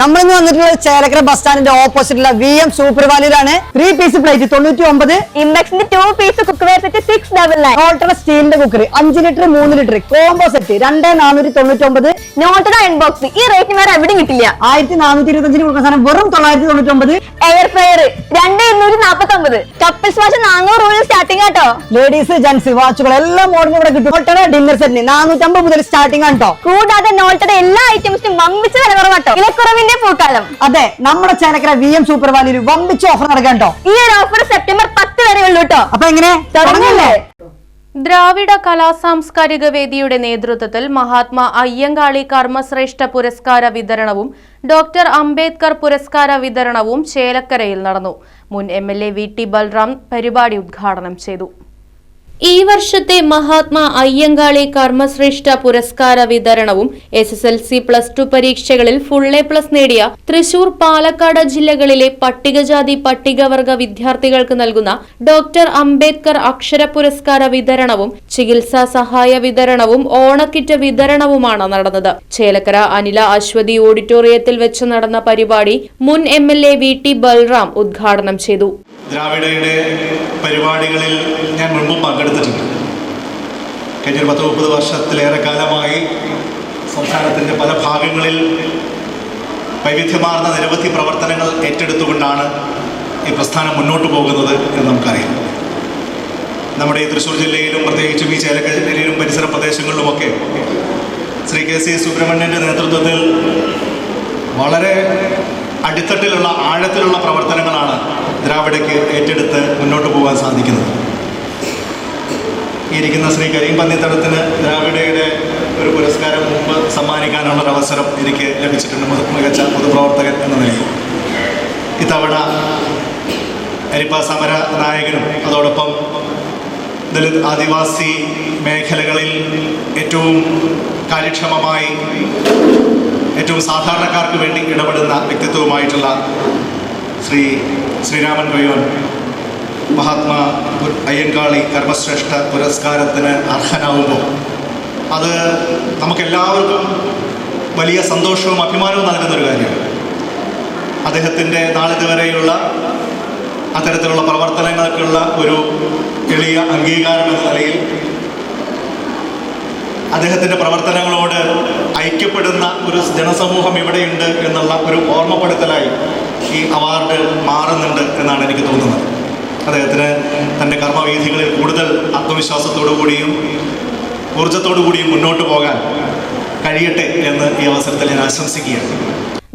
നമ്മളിന്ന് വന്നിട്ടുള്ള ചേലക്കര ബസ് സ്റ്റാൻഡിന്റെ ഓപ്പോസിറ്റുള്ള വി എം സൂപ്പർ വാലിയിലാണ് ത്രീ പീസ് പ്ലേറ്റ് തൊണ്ണൂറ്റി ഒമ്പത് ഇമ്പെക്സിന്റെ two piece cookware set six double nine total സ്റ്റീലിന്റെ കുക്കർ അഞ്ച് ലിറ്റർ മൂന്ന് ലിറ്റർ കോംബോ സെറ്റ് രണ്ട് നാനൂറ്റി തൊണ്ണൂറ്റി ഒമ്പത് നോട്ടഡ് അയൺ ബോക്സ് ഈ റേറ്റിന് വേറെ എവിടെയും കിട്ടില്ല. ആയിരത്തി നാനൂറ്റി ഇരുപത്തി അഞ്ചിന് കൊടുക്കുന്ന സാധനം വെറും തൊള്ളായിരത്തി തൊണ്ണൂറ്റി ഒമ്പത് എയർ ഫ്രയർ രണ്ട് ഇരുന്നൂറ്റി നാപ്പത്തി ഒമ്പത് കപ്പിൾസ് വാച്ച് നാനൂറ് രൂപ സ്റ്റാർട്ടിംഗ് ആട്ടോ. ലേഡീസ് ജെന്റ്സ് വാച്ചുകൾ എല്ലാം മോഡലും ഇവിടെ കിട്ടും. ടോട്ടൽ ഡിന്നർ സെറ്റിന് നാനൂറ്റമ്പത് മുതൽ സ്റ്റാർട്ടിംഗ് ആണ് കേട്ടോ കൂടാതെ നോട്ടുടെ എല്ലാ ഐറ്റംസിനും വമ്പിച്ച് വില കുറവാട്ടോ. വിലക്കുറവിന്റെ പൂക്കാലം. അതെ നമ്മുടെ ചേലക്കര വി എം സൂപ്പർ വാലിയിൽ വമ്പിച്ച ഓഫർ നടക്കാൻ കേട്ടോ ഈ ഒരു ഓഫർ സെപ്റ്റംബർ പത്ത് വരെ ഉള്ളൂ കേട്ടോ അപ്പൊ എങ്ങനെ? തുടങ്ങല്ലേ? ദ്രാവിഡ കലാസാംസ്കാരിക വേദിയുടെ നേതൃത്വത്തിൽ മഹാത്മാ അയ്യങ്കാളി കർമ്മശ്രേഷ്ഠ പുരസ്കാര വിതരണവും ഡോക്ടർ അംബേദ്കർ പുരസ്കാര വിതരണവും ചേലക്കരയിൽ നടന്നു. മുൻ M L A V T Balram പരിപാടി ഉദ്ഘാടനം ചെയ്തു. ഈ വർഷത്തെ മഹാത്മാ അയ്യങ്കാളി കർമ്മശ്രേഷ്ഠ പുരസ്കാര വിതരണവും S S L C plus two പരീക്ഷകളിൽ ഫുൾ എ പ്ലസ് നേടിയ തൃശൂർ പാലക്കാട് ജില്ലകളിലെ പട്ടികജാതി പട്ടികവർഗ വിദ്യാർത്ഥികൾക്ക് നൽകുന്ന ഡോക്ടർ അംബേദ്കർ അക്ഷര പുരസ്കാര വിതരണവും ചികിത്സാ സഹായ വിതരണവും ഓണക്കിറ്റ് വിതരണവുമാണ് നടന്നത്. ചേലക്കര അനില അശ്വതി ഓഡിറ്റോറിയത്തിൽ വെച്ച് നടന്ന പരിപാടി മുൻ M L A V T Balram ഉദ്ഘാടനം ചെയ്തു. ദ്രാവിഡയുടെ പരിപാടികളിൽ ഞാൻ മുൻപും പങ്കെടുത്തിട്ടുണ്ട്. കഴിഞ്ഞ ഒരു പത്ത് മുപ്പത് വർഷത്തിലേറെ കാലമായി സംസ്ഥാനത്തിന്റെ പല ഭാഗങ്ങളിൽ വൈവിധ്യമാർന്ന നിരവധി പ്രവർത്തനങ്ങൾ ഏറ്റെടുത്തുകൊണ്ടാണ് ഈ പ്രസ്ഥാനം മുന്നോട്ട് പോകുന്നത് എന്ന് നമുക്കറിയാം. നമ്മുടെ ഈ തൃശ്ശൂർ ജില്ലയിലും പ്രത്യേകിച്ചും ഈ ചേലക്കര ജില്ലയിലും പരിസര പ്രദേശങ്ങളിലുമൊക്കെ ശ്രീ കെ സി സുബ്രഹ്മണ്യന്റെ നേതൃത്വത്തിൽ വളരെ അടിത്തട്ടിലുള്ള ആഴത്തിലുള്ള പ്രവർത്തനങ്ങളാണ് ദ്രാവിഡയ്ക്ക് ഏറ്റെടുത്ത് മുന്നോട്ട് പോകാൻ സാധിക്കുന്നത്. ഇരിക്കുന്ന ശ്രീ കരീം പന്നിത്തടത്തിന് ദ്രാവിഡയുടെ ഒരു പുരസ്കാരം മുമ്പ് സമ്മാനിക്കാനുള്ള ഒരു അവസരം എനിക്ക് ലഭിച്ചിട്ടുണ്ട്. മികച്ച പൊതുപ്രവർത്തകൻ എന്ന നിലയിൽ. ഇത്തവണ അരിപ്പ സമര നായകനും അതോടൊപ്പം ദലിത് ആദിവാസി മേഖലകളിൽ ഏറ്റവും കാര്യക്ഷമമായി ഏറ്റവും സാധാരണക്കാർക്ക് വേണ്ടി ഇടപെടുന്ന വ്യക്തിത്വവുമായിട്ടുള്ള ശ്രീ ശ്രീരാമൻ കൊയ്യോൻ മഹാത്മാ അയ്യൻകാളി കർമ്മശ്രേഷ്ഠ പുരസ്കാരത്തിന് അർഹനാവുമ്പോൾ അത് നമുക്കെല്ലാവർക്കും വലിയ സന്തോഷവും അഭിമാനവും നൽകുന്നൊരു കാര്യമാണ്. അദ്ദേഹത്തിന്റെ നാളിതുവരെയുള്ള അത്തരത്തിലുള്ള പ്രവർത്തനങ്ങൾക്കുള്ള ഒരു എളിയ അംഗീകാരം എന്ന നിലയിൽ അദ്ദേഹത്തിന്റെ പ്രവർത്തനങ്ങളോട് ഐക്യപ്പെടുന്ന ഒരു ജനസമൂഹം ഇവിടെയുണ്ട് എന്നുള്ള ഒരു ഓർമ്മപ്പെടുത്തലായി ഈ അവാർഡ് മാറുന്നുണ്ട് എന്നാണ് എനിക്ക് തോന്നുന്നത്. അദ്ദേഹത്തിന് തന്റെ കർമ്മവേദികളിൽ കൂടുതൽ ആത്മവിശ്വാസത്തോടു കൂടിയും ഊർജത്തോടു കൂടിയും മുന്നോട്ട് പോകാൻ കഴിയട്ടെ എന്ന് ഈ അവസരത്തിൽ ഞാൻ ആശംസിക്കുകയാണ്.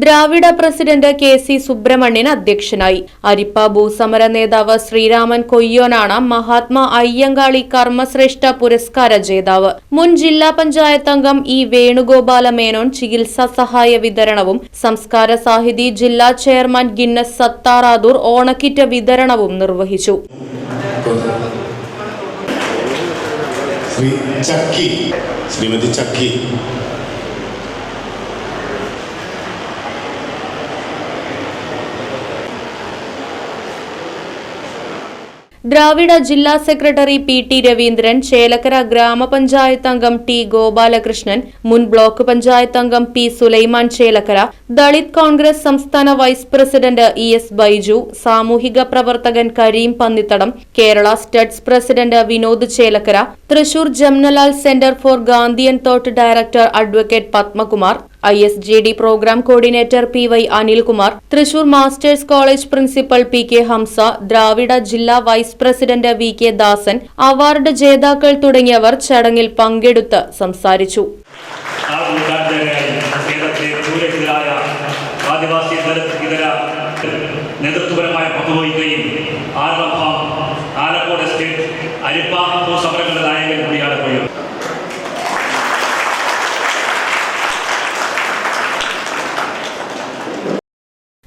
Dravida president K C Subramanian അധ്യക്ഷനായി. അരിപ്പ ഭൂസമര നേതാവ് ശ്രീരാമൻ കൊയ്യോനാണ് മഹാത്മാ അയ്യങ്കാളി കർമ്മശ്രേഷ്ഠ പുരസ്കാര ജേതാവ്. മുൻ ജില്ലാ പഞ്ചായത്ത് അംഗം ഇ വേണുഗോപാല മേനോൻ ചികിത്സാ സഹായ വിതരണവും സംസ്കാര സാഹിതി ജില്ലാ ചെയർമാൻ ഗിന്നസ് സത്താറാദൂർ ഓണക്കിറ്റ് വിതരണവും നിർവഹിച്ചു. ശ്രീമതി ചക്കി. ദ്രാവിഡ ജില്ലാ secretary P T Raveendran Chelakkara ഗ്രാമപഞ്ചായത്ത് അംഗം ടി ഗോപാലകൃഷ്ണൻ മുൻ ബ്ലോക്ക് പഞ്ചായത്ത് അംഗം പി സുലൈമാൻ ചേലക്കര ദളിത് കോൺഗ്രസ് സംസ്ഥാന vice president E S Baiju സാമൂഹിക പ്രവർത്തകൻ Kareem Pannithadam Kerala studs president Vinod Chelakkara Thrissur Jamnalal center for Gandhian thought director advocate Padmakumar I S G D program coordinator P Y Anilkumar Thrissur masters college principal P K Hamza Dravida ജില്ലാ vice president V K Dasan award ജേതാക്കൾ തുടങ്ങിയവർ ചടങ്ങിൽ പങ്കെടുത്ത് സംസാരിച്ചു. ആദിവാസി നേതൃത്വപരമായ പങ്കുവഹിക്കുകയും